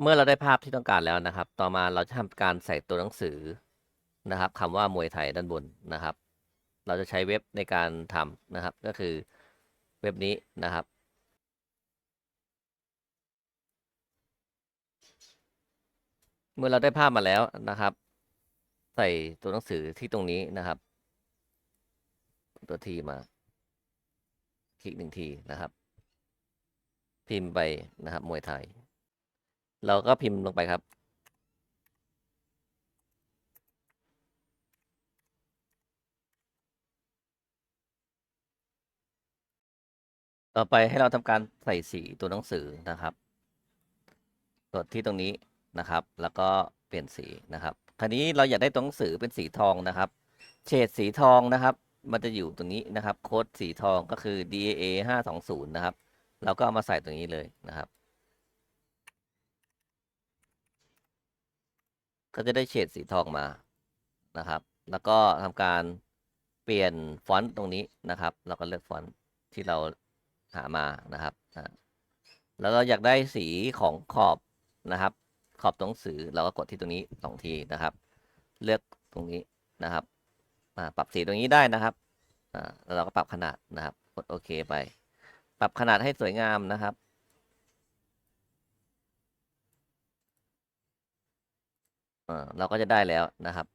เมื่อเราได้ภาพที่ต้องการแล้วนะครับ ต่อมาเราจะทำการใส่ตัวหนังสือนะครับคำว่ามวยไทยด้านบนนะครับ เราจะใช้เว็บในการทำนะครับ ก็คือเว็บนี้นะครับ เมื่อเราได้ภาพมาแล้วนะครับ ใส่ตัวหนังสือที่ตรงนี้นะครับ ตัวทีมา คลิกหนึ่งทีนะครับ พิมพ์ไปนะครับมวยไทย เราก็พิมพ์ลงไปครับ ต่อไปให้เราทำการใส่สีตัวหนังสือนะครับ กดที่ตรงนี้นะครับ แล้วก็เปลี่ยนสีนะครับ คราวนี้เราอยากได้ตัวหนังสือเป็นสีทองนะครับ เฉดสีทองนะครับ มันจะอยู่ตรงนี้นะครับ โค้ดสีทองก็คือ DAA ห้าสองศูนย์นะครับ เราก็เอามาใส่ตรงนี้เลยนะครับ ก็จะได้เฉดสีทองมานะครับ แล้วก็ทำการเปลี่ยนฟอนต์ตรงนี้นะครับ เราก็เลือกฟอนต์ที่เราหามานะครับอ่าแล้วเราอยากได้สีของขอบนะครับ ขอบตัวหนังสือเราก็กดที่ตรงนี้สองทีนะครับ เลือกตรงนี้นะครับอ่าปรับสีตรงนี้ได้นะครับอ่าแล้วเราก็ปรับขนาดนะครับ กดโอเคไป ปรับขนาดให้สวยงามนะครับ เอ่อ เราก็จะได้แล้วนะครับ